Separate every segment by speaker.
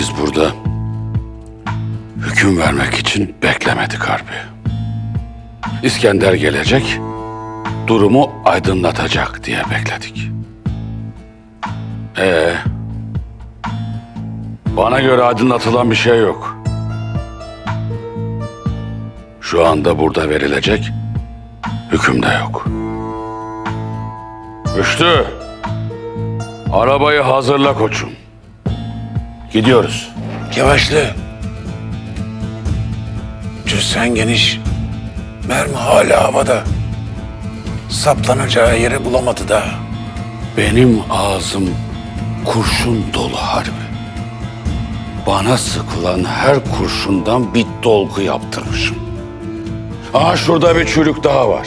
Speaker 1: Biz burada hüküm vermek için beklemedik harbi. İskender gelecek, durumu aydınlatacak diye bekledik. Ee, bana göre aydınlatılan bir şey yok. Şu anda burada verilecek hüküm de yok. Üçlü, arabayı hazırla koçum. Gidiyoruz.
Speaker 2: Yavaşlı. Cüssen geniş. Mermi hala havada. Saplanacağı yeri bulamadı da.
Speaker 1: Benim ağzım kurşun dolu harbi. Bana sıkılan her kurşundan bir dolgu yaptırmışım. Aa şurada bir çürük daha var.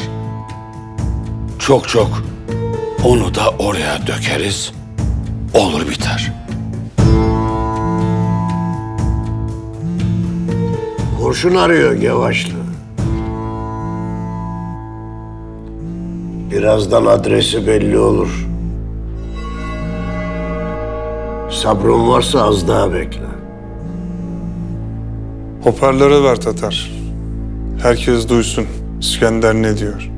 Speaker 1: Çok çok onu da oraya dökeriz. Olur biter.
Speaker 3: Kurşun arıyor Gevaşlı. Birazdan adresi belli olur. Sabrın varsa az daha bekle.
Speaker 4: Hoparlöre ver Tatar. Herkes duysun İskender ne diyor.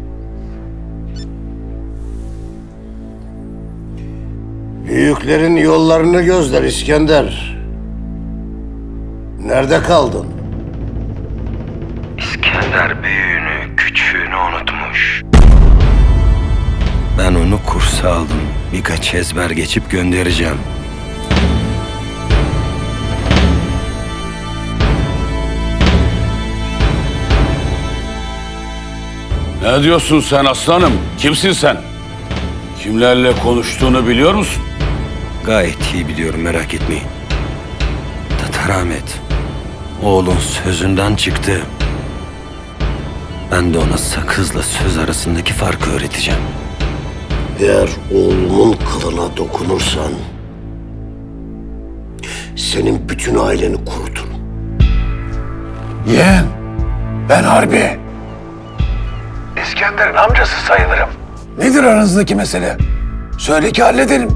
Speaker 3: Büyüklerin yollarını gözler İskender. Nerede kaldın?
Speaker 5: İskender büyüğünü, küçüğünü unutmuş. Ben onu kursa aldım. Birkaç ezber geçip göndereceğim.
Speaker 1: Ne diyorsun sen aslanım? Kimsin sen? Kimlerle konuştuğunu biliyor musun?
Speaker 5: Gayet iyi biliyorum merak etmeyin. Tatar Ahmet. Oğlun sözünden çıktı. Ben de ona sakızla söz arasındaki farkı öğreteceğim.
Speaker 3: Eğer oğlumun kılına dokunursan... ...senin bütün aileni kuruturum.
Speaker 2: Yeğen. Ben Harbi. İskender'in amcası sayılırım. Nedir aranızdaki mesele? Söyle ki halledelim.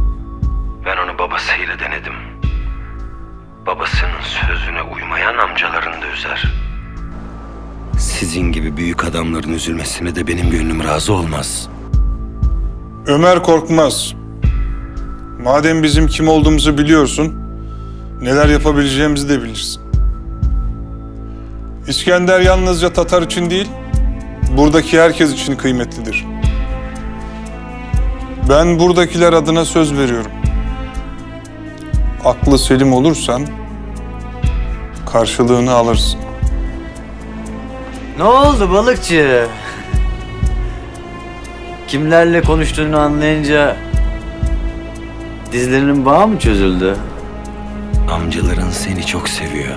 Speaker 5: Ben onu babasıyla denedim. Babasının sözüne uymayan amcalarını da üzer. Sizin gibi büyük adamların üzülmesine de benim gönlüm razı olmaz.
Speaker 4: Ömer Korkmaz. Madem bizim kim olduğumuzu biliyorsun, neler yapabileceğimizi de bilirsin. İskender yalnızca Tatar için değil, buradaki herkes için kıymetlidir. Ben buradakiler adına söz veriyorum. Aklı selim olursan karşılığını alırsın.
Speaker 6: Ne oldu balıkçı? Kimlerle konuştuğunu anlayınca dizlerinin bağı mı çözüldü?
Speaker 5: Amcaların seni çok seviyor.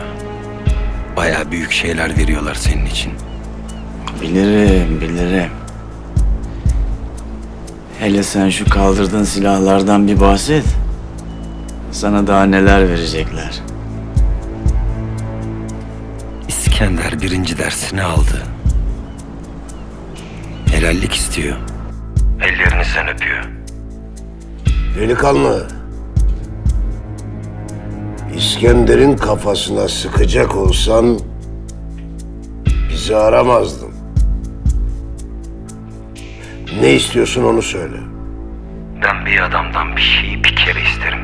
Speaker 5: Baya büyük şeyler veriyorlar senin için.
Speaker 6: Bilirim, bilirim. Hele sen şu kaldırdığın silahlardan bir bahset. Sana daha neler verecekler.
Speaker 5: İskender birinci dersini aldı. Helallik istiyor. Ellerinizden öpüyor.
Speaker 3: Delikanlı. İskender'in kafasına sıkacak olsan bizi aramazdın. Ne istiyorsun onu söyle.
Speaker 5: Ben bir adamdan bir şeyi bir kere isterim.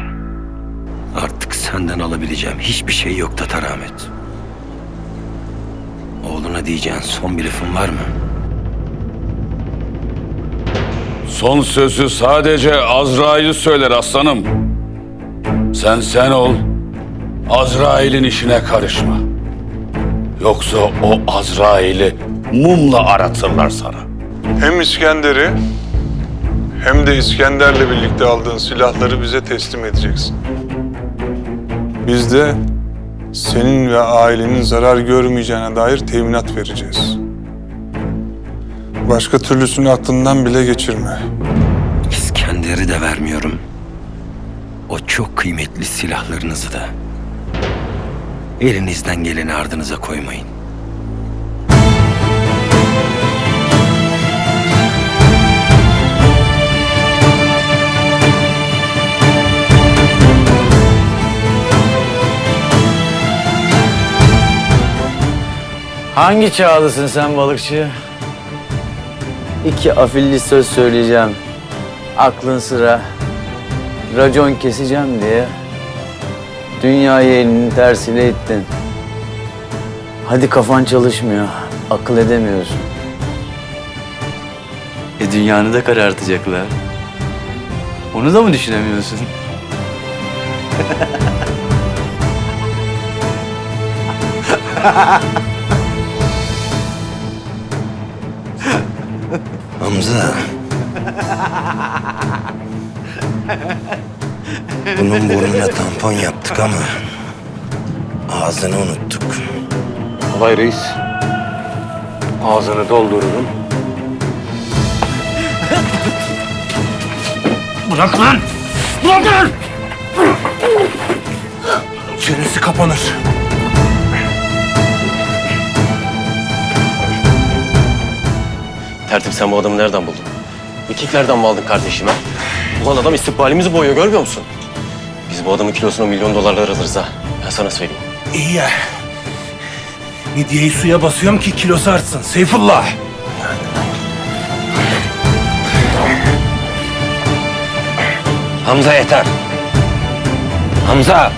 Speaker 5: Artık senden alabileceğim hiçbir şey yok Tatar Ahmet. Oğluna diyeceğin son bir lafın var mı?
Speaker 1: Son sözü sadece Azrail söyler aslanım. Sen sen ol. Azrail'in işine karışma. Yoksa o Azrail'i mumla aratırlar sana.
Speaker 4: Hem İskender'i hem de İskender'le birlikte aldığın silahları bize teslim edeceksin. Biz de senin ve ailenin zarar görmeyeceğine dair teminat vereceğiz. Başka türlüsünü aklından bile geçirme.
Speaker 5: İskender'i de vermiyorum. O çok kıymetli silahlarınızı da. Elinizden geleni ardınıza koymayın.
Speaker 6: Hangi çağlısın sen balıkçı? İki afilli söz söyleyeceğim. Aklın sıra. Racon keseceğim diye. Dünyayı elinin tersiyle ittin. Hadi kafan çalışmıyor. Akıl edemiyorsun. E dünyanı da karartacaklar. Onu da mı düşünemiyorsun?
Speaker 5: Hamza. Bunun burnuna tampon yaptık ama ağzını unuttuk.
Speaker 3: Kolay reis. Ağzını doldururum.
Speaker 5: Bırak lan! Bırak lan!
Speaker 3: Çenesi kapanır.
Speaker 7: Tertip sen bu adamı nereden buldun? Vikinglerden mi aldın kardeşime? Ulan adam istikbalimizi boyuyor görmüyor musun? Biz bu adamın kilosunu milyon dolarlar alırız ha. Ben sana söyleyeyim.
Speaker 8: İyi ya. Midyeyi suya basıyorum ki kilosu artsın. Seyfullah.
Speaker 5: Hamza yeter. Hamza!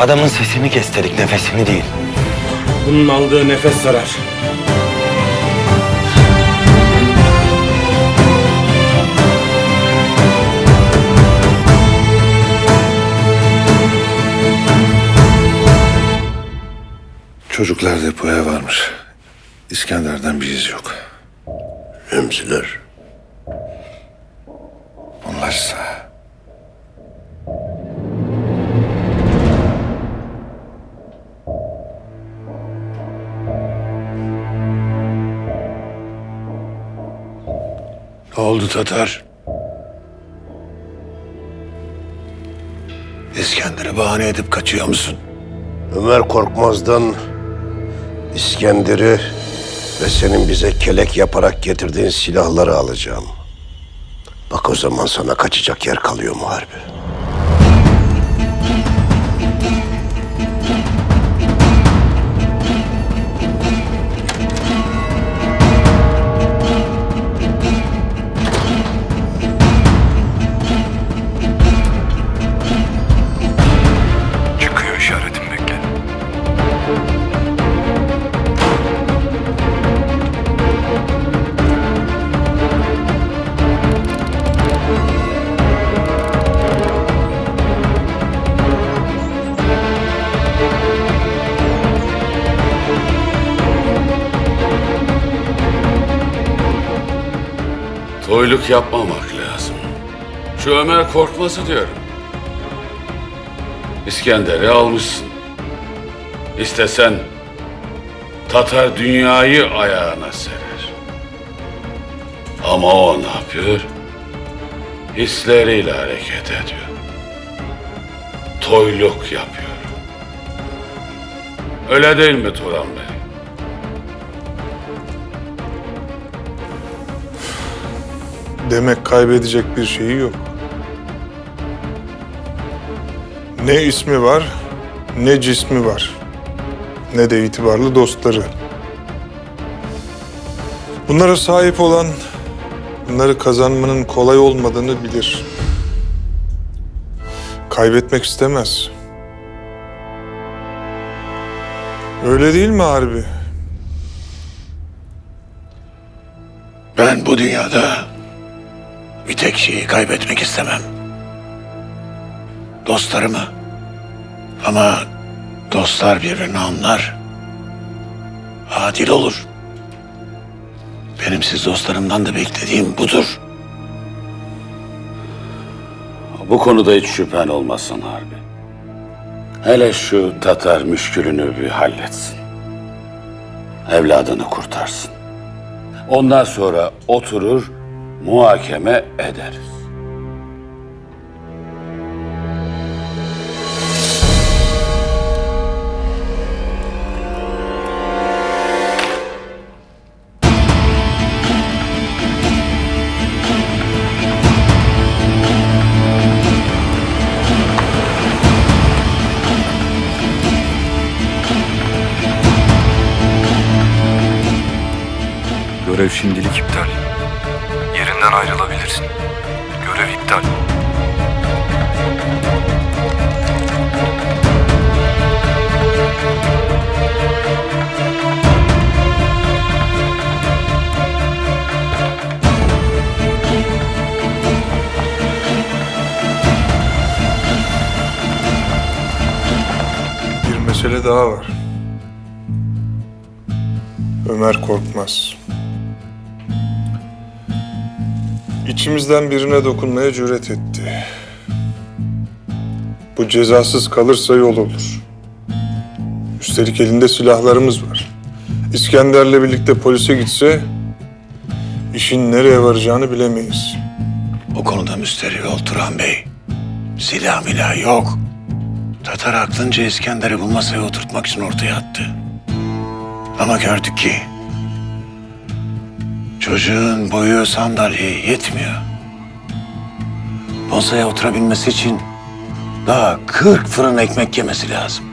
Speaker 5: Adamın sesini kesterik, nefesini değil.
Speaker 8: Bunun aldığı nefes zarar.
Speaker 2: Çocuklar depoya varmış. İskender'den bir iz yok.
Speaker 3: Remziler.
Speaker 2: Onlarsa... Ne oldu Tatar? İskender'i bahane edip kaçıyor musun?
Speaker 3: Ömer Korkmaz'dan İskender'i ve senin bize kelek yaparak getirdiğin silahları alacağım. Bak o zaman sana kaçacak yer kalıyor mu harbi?
Speaker 1: Toyluk yapmamak lazım. Şu Ömer Korkmaz'ı diyorum. İskender'i almışsın. İstesen Tatar dünyayı ayağına serer. Ama o ne yapıyor? Hisleriyle hareket ediyor. Toyluk yapıyor. Öyle değil mi Turan Bey?
Speaker 4: Demek kaybedecek bir şeyi yok. Ne ismi var, ne cismi var. Ne de itibarlı dostları. Bunlara sahip olan, bunları kazanmanın kolay olmadığını bilir. Kaybetmek istemez. Öyle değil mi harbi?
Speaker 2: Ben bu dünyada bir tek şeyi kaybetmek istemem. Dostlarımı. Ama dostlar birbirini anlar. Adil olur. Benim siz dostlarımdan da beklediğim budur.
Speaker 1: Bu konuda hiç şüphen olmasın Harbi. Hele şu Tatar müşkülünü bir halletsin. Evladını kurtarsın. Ondan sonra oturur muhakeme ederiz.
Speaker 9: Görev şimdilik iptal. Yerinden ayrılabilirsin. Görev iptal.
Speaker 4: Bir mesele daha var. Ömer Korkmaz. İçimizden birine dokunmaya cüret etti. Bu cezasız kalırsa yol olur. Üstelik elinde silahlarımız var. İskender'le birlikte polise gitse işin nereye varacağını bilemeyiz.
Speaker 2: O konuda müsterih ol Turan Bey. Silah milah yok. Tatar aklınca İskender'i bu masaya oturtmak için ortaya attı. Ama gördük ki çocuğun boyu sandalyeye yetmiyor. Masaya oturabilmesi için daha 40 fırın ekmek yemesi lazım.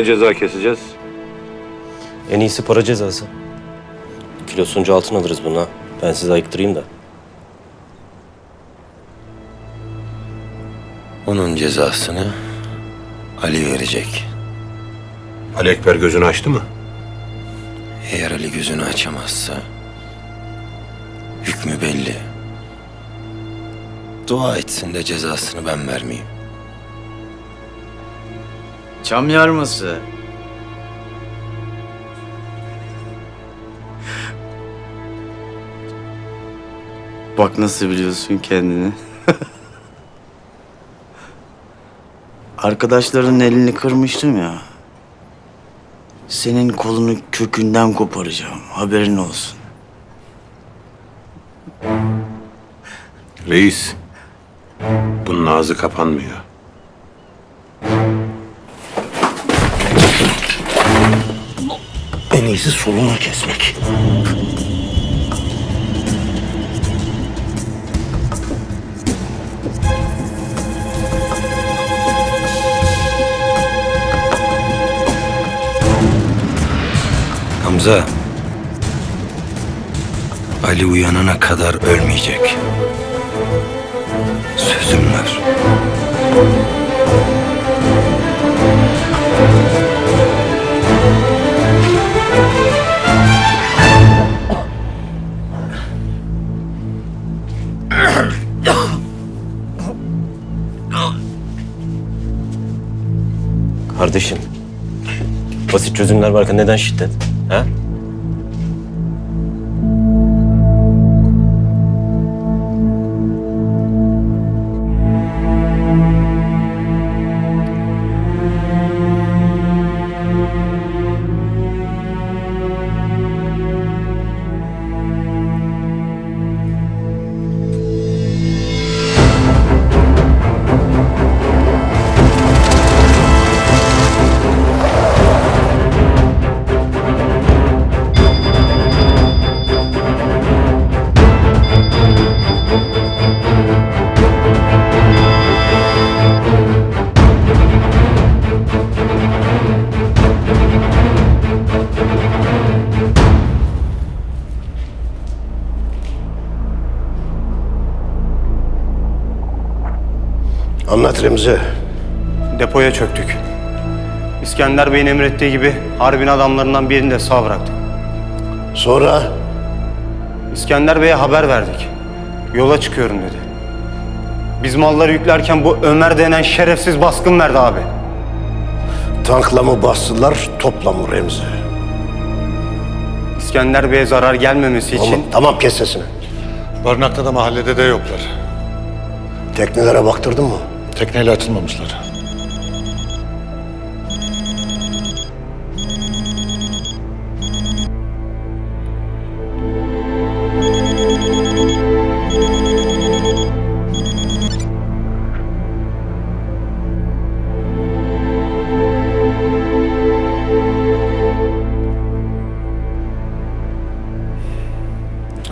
Speaker 10: Ne ceza keseceğiz?
Speaker 7: En iyisi para cezası. Kilosunca altın alırız buna. Ben size ayıktırayım da.
Speaker 5: Onun cezasını Ali verecek.
Speaker 10: Ali Ekber gözünü açtı mı?
Speaker 5: Eğer Ali gözünü açamazsa hükmü belli. Dua etsin de cezasını ben vermeyeyim.
Speaker 6: Çam yarması. Bak nasıl biliyorsun kendini. Arkadaşların elini kırmıştım ya. Senin kolunu kökünden koparacağım. Haberin olsun.
Speaker 10: Reis, bunun ağzı kapanmıyor.
Speaker 3: En iyisi solunu kesmek.
Speaker 5: Hamza. Ali uyanana kadar ölmeyecek.
Speaker 7: Kardeşim. Basit çözümler varken neden şiddet?
Speaker 3: Remzi.
Speaker 11: Depoya çöktük. İskender Bey'in emrettiği gibi harbin adamlarından birini de sağ bıraktık.
Speaker 3: Sonra
Speaker 11: İskender Bey'e haber verdik. Yola çıkıyorum dedi. Biz malları yüklerken bu Ömer denen şerefsiz baskın verdi abi.
Speaker 3: tankla mı bastılar, topla mı Remzi?
Speaker 11: İskender Bey'e zarar gelmemesi için
Speaker 3: Tamam, tamam kes sesini.
Speaker 4: Barınakta da mahallede de yoklar.
Speaker 3: Teknelere baktırdın mı?
Speaker 4: Tekneyle açılmamışlar.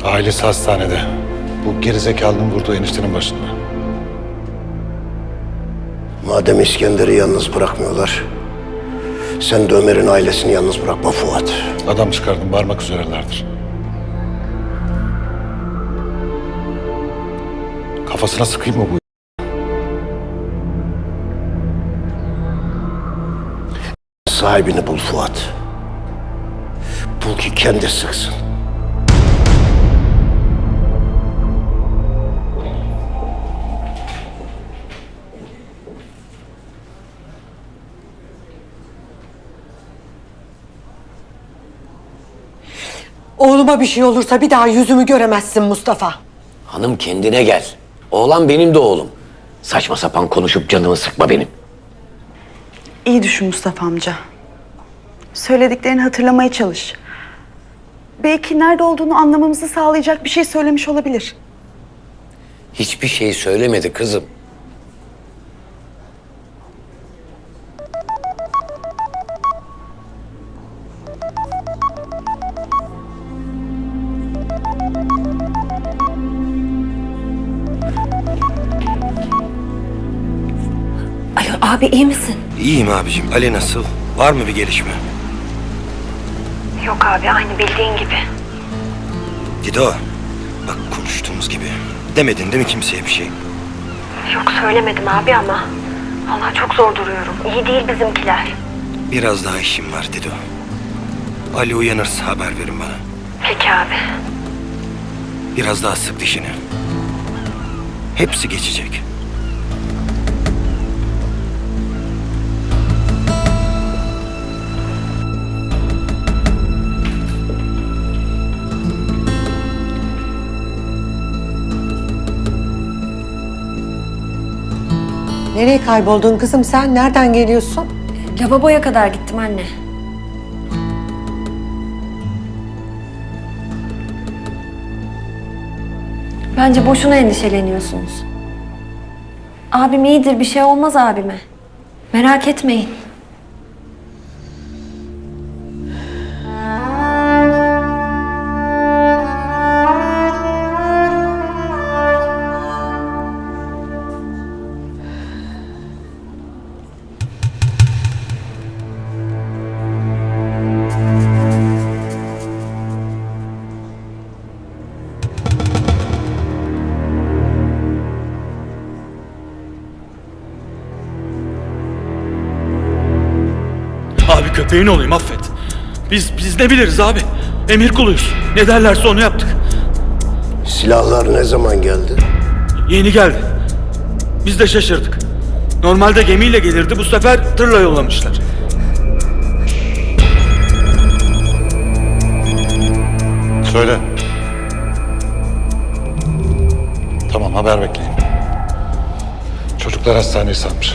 Speaker 4: Ailesi hastanede. Bu gerizekalının vurduğu eniştenin başında.
Speaker 3: Madem İskender'i yalnız bırakmıyorlar, sen de Ömer'in ailesini yalnız bırakma Fuat.
Speaker 4: Adam çıkardım varmak üzerelerdir. Kafasına sıkayım mı bu?
Speaker 3: Sahibini bul Fuat. Bul ki kendi sıksın.
Speaker 12: Oğluma bir şey olursa bir daha yüzümü göremezsin Mustafa.
Speaker 5: Hanım kendine gel. Oğlan benim de oğlum. Saçma sapan konuşup canımı sıkma benim.
Speaker 13: İyi düşün Mustafa amca. Söylediklerini hatırlamaya çalış. Belki nerede olduğunu anlamamızı sağlayacak bir şey söylemiş olabilir.
Speaker 5: Hiçbir şey söylemedi kızım.
Speaker 12: Abi iyi misin?
Speaker 5: İyiyim abicim. Ali nasıl? Var mı bir gelişme?
Speaker 12: Yok abi aynı bildiğin gibi.
Speaker 5: Dido. Bak konuştuğumuz gibi. Demedin değil mi kimseye bir şey?
Speaker 12: Yok söylemedim abi ama. Allah çok zor duruyorum. İyi değil bizimkiler.
Speaker 5: Biraz daha işim var Dido. Ali uyanırsa haber verin bana.
Speaker 12: Peki abi.
Speaker 5: Biraz daha sık dişini. Hepsi geçecek.
Speaker 12: Nereye kayboldun kızım sen? Nereden geliyorsun?
Speaker 14: Lavaboya kadar gittim anne. Bence boşuna endişeleniyorsunuz. Abim iyidir, bir şey olmaz abime. Merak etmeyin.
Speaker 8: Köpeğin olayım affet. Biz biz ne biliriz abi? Emir kuluyuz. Ne derlerse onu yaptık.
Speaker 3: Silahlar ne zaman geldi?
Speaker 8: Yeni geldi. Biz de şaşırdık. Normalde gemiyle gelirdi bu sefer tırla yollamışlar.
Speaker 4: Söyle. Tamam haber bekleyin. Çocuklar hastaneyi sarmış.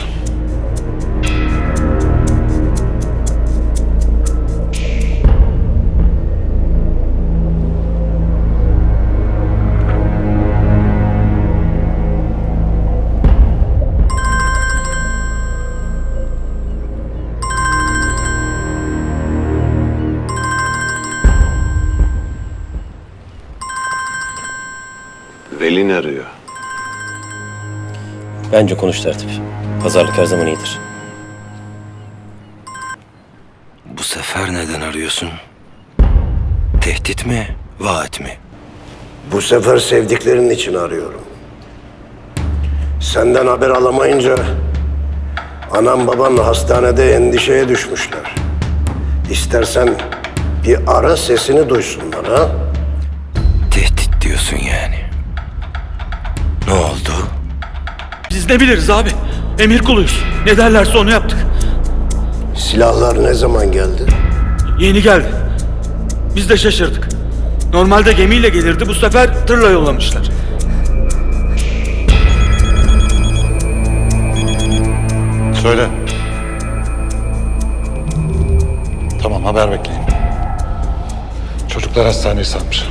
Speaker 7: Bence konuş tertip. Pazarlık her zaman iyidir.
Speaker 5: Bu sefer neden arıyorsun? Tehdit mi, vaat mi?
Speaker 3: Bu sefer sevdiklerin için arıyorum. Senden haber alamayınca anam baban hastanede endişeye düşmüşler. İstersen bir ara sesini duysunlar ha.
Speaker 5: Tehdit diyorsun yani. Ne oldu?
Speaker 8: Biz ne biliriz abi? Emir kuluyuz. Ne derlerse onu yaptık.
Speaker 3: Silahlar ne zaman geldi?
Speaker 8: Yeni geldi. Biz de şaşırdık. Normalde gemiyle gelirdi bu sefer tırla yollamışlar.
Speaker 4: Söyle. Tamam haber bekleyin. Çocuklar hastaneyi sarmış.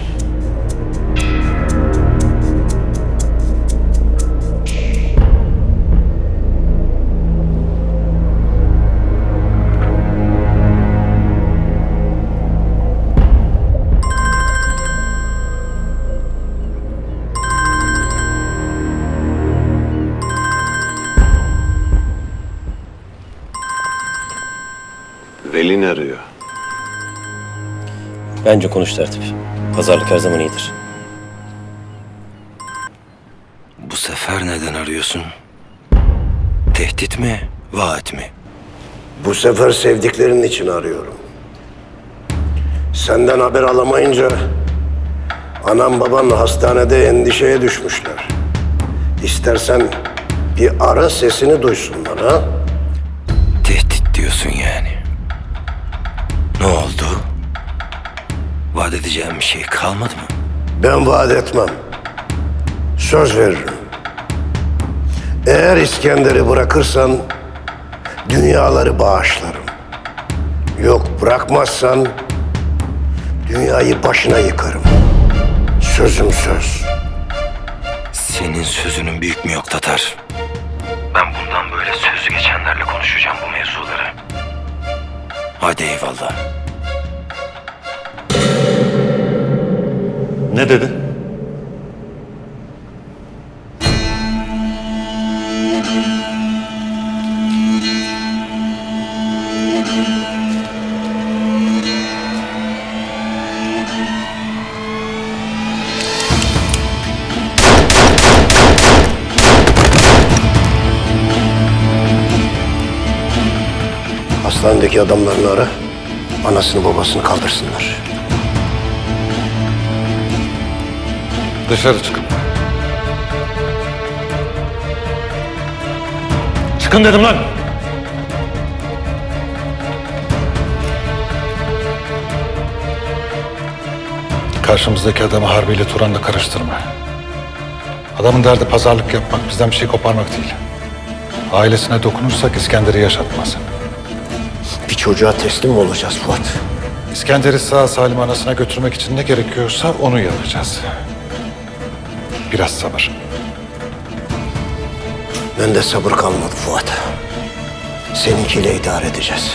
Speaker 7: Bence konuş tertip. Pazarlık her zaman iyidir.
Speaker 5: Bu sefer neden arıyorsun? Tehdit mi, vaat mi?
Speaker 3: Bu sefer sevdiklerin için arıyorum. Senden haber alamayınca anam baban hastanede endişeye düşmüşler. İstersen bir ara sesini duysunlar ha.
Speaker 5: Tehdit diyorsun yani. Vaat edeceğim bir şey kalmadı mı?
Speaker 3: Ben vaat etmem. Söz veririm. Eğer İskender'i bırakırsan dünyaları bağışlarım. Yok bırakmazsan dünyayı başına yıkarım. Sözüm söz.
Speaker 5: Senin sözünün büyük mü yok Tatar? Ben bundan böyle sözü geçenlerle konuşacağım bu mevzuları. Hadi eyvallah.
Speaker 15: Ne dedi?
Speaker 3: Hastanedeki adamlarını ara. Anasını babasını kaldırsınlar.
Speaker 16: Dışarı çıkın.
Speaker 17: Çıkın dedim lan.
Speaker 16: Karşımızdaki adamı harbiyle Turan'la karıştırma. Adamın derdi pazarlık yapmak, bizden bir şey koparmak değil. Ailesine dokunursak İskender'i yaşatmaz.
Speaker 3: Bir çocuğa teslim mi olacağız Fuat?
Speaker 16: İskender'i sağ salim anasına götürmek için ne gerekiyorsa onu yapacağız. Biraz sabır.
Speaker 3: Bende sabır kalmadı Fuat. Seninkiyle idare edeceğiz.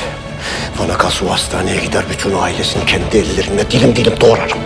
Speaker 3: Bana kalsa o hastaneye gider bütün ailesini kendi ellerimle dilim dilim doğrarım.